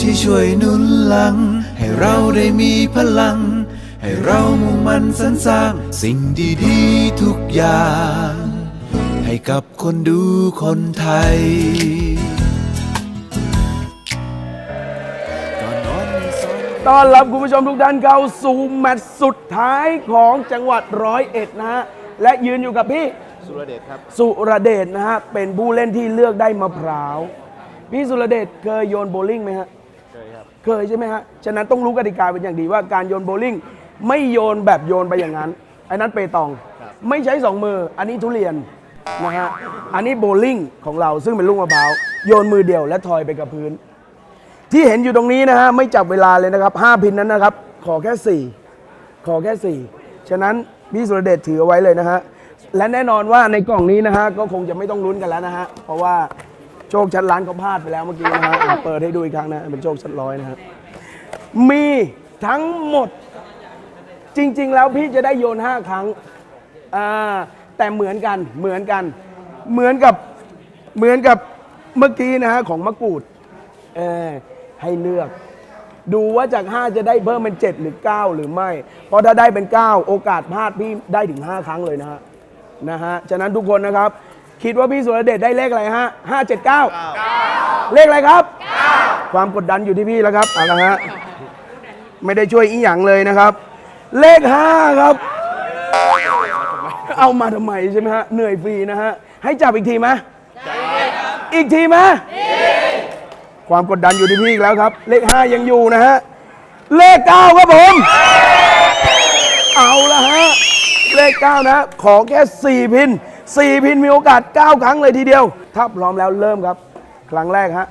ที่ช่วยหนุนหลัง ให้เราได้มีพลัง ให้เรามุ่งมั่นสรรสร้าง สิ่งดีๆทุกอย่าง ให้กับคนดูคนไทยก่อนนอนมีสองต้อนรับคุณผู้ชมทุกท่านเข้าสู่แมตช์สุดท้ายของจังหวัดร้อยเอ็ดนะฮะ และยืนอยู่กับพี่ สุรเดชครับ สุรเดชนะฮะ เป็นผู้เล่นที่เลือกได้มะพร้าว พี่สุรเดชเคยโยนโบว์ลิ่งไหมฮะ เคยครับ เคยใช่ไหมฮะ ฉะนั้นต้องรู้กติกาเป็นอย่างดีว่าการโยนโบว์ลิ่งไม่โยนแบบโยนไปอย่างนั้นอันนั้นเปตองครับไม่ใช้สองมือ อันนี้ทุเรียนนะฮะ อันนี้โบว์ลิ่งของเราซึ่งเป็นลูกมะพร้าวโยนมือเดียวและทอยไปกับพื้น ที่เห็นอยู่ตรงนี้นะฮะไม่จับเวลาเลยนะครับ5พินนั้นนะครับ ขอแค่ 4 ขอแค่ 4 ฉะนั้นพี่สุรเดชถือเอาไว้เลยนะฮะและแน่นอนว่าในกล่องนี้นะฮะก็คงจะไม่ต้องลุ้นกันแล้วนะฮะเพราะว่า โชคชั้นล้านเขาพลาดไปแล้วเมื่อกี้นะฮะอะเปิดให้ดูอีกครั้งนะเป็นโชคชั้นร้อยนะฮะมีทั้งหมด จริง ๆ แล้วพี่จะได้โยน 5 ครั้งอ่าแต่เหมือนกันเหมือนกัน เหมือนกับเหมือนกับเมื่อกี้นะฮะของมะกรูดเออให้เลือก ดูว่าจาก 5 จะได้เพิ่มเป็น 7 หรือ 9 หรือไม่ เพราะถ้าได้เป็น 9 โอกาสพลาดพี่ได้ถึง 5 ครั้งเลยนะฮะนะฮะฉะนั้นทุกคนนะครับ คิดว่าพี่สุรเดชได้เลขอะไรฮะ5 7 9เลขอะไรครับ ความกดดันอยู่ที่พี่แล้วครับเอาละฮะไม่ได้ช่วยอีหยังเลยนะครับ เลขห้าครับ เอามาทำไมใช่ไหมฮะเหนื่อยฟรีนะฮะให้จับอีกทีไหมอีกทีไหมความกดดันอยู่ที่พี่อีกแล้วครับ เลขห้ายังอยู่นะฮะเลขเก้าครับผม เอาละฮะเลขเก้านะ ขอแค่สี่พิน สี่พินมีโอกาสเก้าครั้งเลยทีเดียว ถ้าพร้อมแล้วเริ่มครับ ครั้งแรกฮะ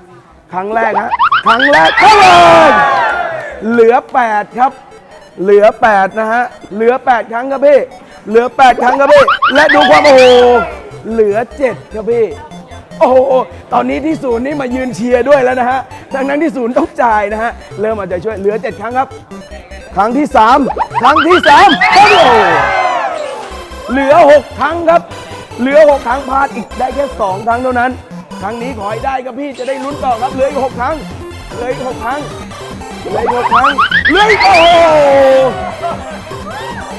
ครั้งแรกฮะ ครั้งแรกเข้าเลยเหลือ 8 ครับ เหลือ 8 นะฮะ เหลือ 8 ครั้งครับพี่ เหลือ 8 ครั้งครับพี่ และดูความโอ้โห เหลือ 7 ครับพี่ โอ้โห ตอนนี้ที่ศูนย์นี่มายืนเชียร์ด้วยแล้วนะฮะ ดังนั้นที่ศูนย์ต้องจ่ายนะฮะ เริ่มอาใจะช่วย เหลือ 7 ครั้งครับ ครั้งที่ 3 ครั้งที่3โอ้โห เหลือ 6 ครั้งครับ เหลือ6ครั้งพลาดอีกได้แค่2ครั้งเท่านั้น ครั้งนี้ขอให้ได้ครับพี่จะได้ลุ้นต่อครับเหลืออีก6ครั้งเหลืออีก6ครั้งเหลืออีก6ครั้งเหลืออีกโอ้โห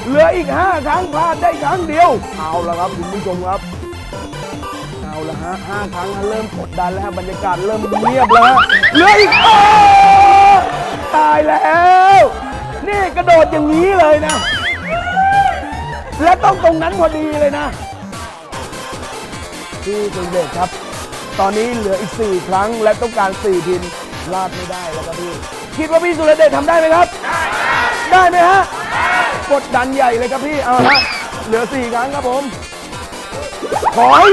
เหลืออีก5ครั้งพลาดได้ครั้งเดียว เอาละครับคุณผู้ชมครับเอาละฮะห้าครั้งเริ่มกดดันแล้วฮะบรรยากาศเริ่มเงียบแล้วฮะเหลืออีกโอ้ตายแล้ว นี่กระโดดอย่างนี้เลยนะ และต้องตรงนั้นพอดีเลยนะ พี่สุเดชครับ ตอนนี้เหลืออีก 4 ครั้งและต้องการ4พินพลาดไม่ได้แล้วครับพี่ คิดว่าพี่สุรเดชทำได้ไหมครับ ได้ไหมฮะกดดันใหญ่เลยครับพี่ เอาละเหลือ 4 ครั้งครับผมขอให้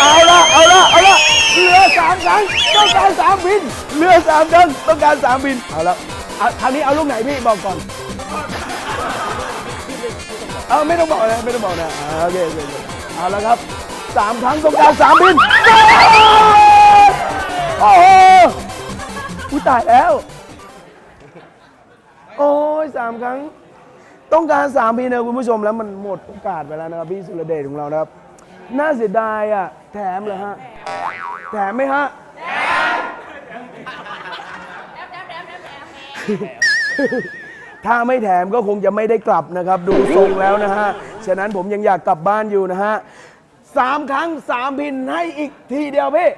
เอาละเอาละเอาละเหลือ3ครั้งต้องการ3พินเหลือ3ครั้งต้องการ3พินเอาละเอาคราวนี้เอาลูกไหนพี่บอกก่อนเอาไม่ต้องบอกนะไม่ต้องบอกนะโอเคโอเค เอาละครับสามครั้งต้องการสามบินโอ้โหอุ้ยตายแล้ว โอ้ยสามครั้ง ต้องการสามพินนะคุณผู้ชมแล้วมันหมดโอกาสไปแล้วนะครับพี่สุรเดชของเรานะครับ น่าเสียดายอะ แถมเหรอฮะ แถมไหมฮะถ้ ถ้าไม่แถมก็คงจะไม่ได้กลับนะครับ ดูทรงแล้วนะฮะ ฉะนั้นผมยังอยากกลับบ้านอยู่นะฮะสามครั้งสามพินให้อีกทีเดียวพี่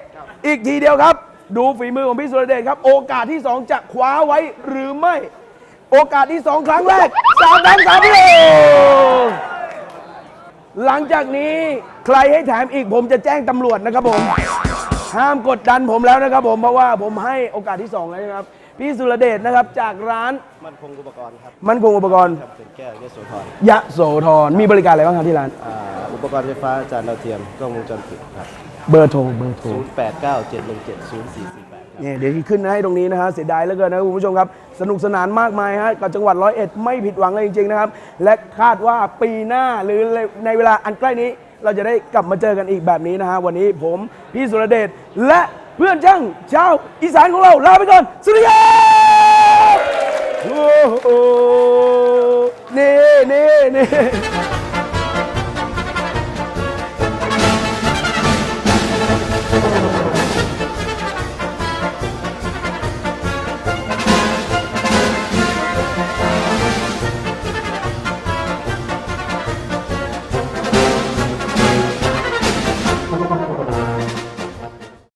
อีกทีเดียวครับ ดูฝีมือของพี่สุรเดชครับ โอกาสที่สองจะคว้าไว้หรือไม่ โอกาสที่สองครั้งแรกสามครั้งสามพินหลังจากนี้ใครให้แถมอีกผมจะแจ้งตำรวจนะครับผม ห้ามกดดันผมแล้วนะครับผมเพราะว่าผมให้โอกาสที่สองแล้วนะครับ พี่สุรเดชนะครับจากร้านมันคงอุปกรณ์ครับมันคงอุปกรณ์ครับเป็นแก้วยโสธรยะโสธรมีบริการอะไรบ้างครับที่ร้าน อ่าอุปกรณ์ไฟฟ้าจานดาวเทียมกล้องวงจรปิดครับ เบอร์โทรเบอร์โทร 0897170448ครับ เนี่ยเดี๋ยวขึ้นให้ตรงนี้นะฮะเสียดายเหลือเกินนะคุณผู้ชมครับ สนุกสนานมากมายฮะกับจังหวัดร้อยเอ็ดไม่ผิดหวังเลยจริงๆนะครับ และคาดว่าปีหน้าหรือในเวลาอันใกล้นี้ เราจะได้กลับมาเจอกันอีกแบบนี้นะฮะวันนี้ผมพี่สุรเดชและ เพื่อนช่างชาวอีสานของเราลาไปก่อนสวัสดีครับโอ้โหนี่นี่นี่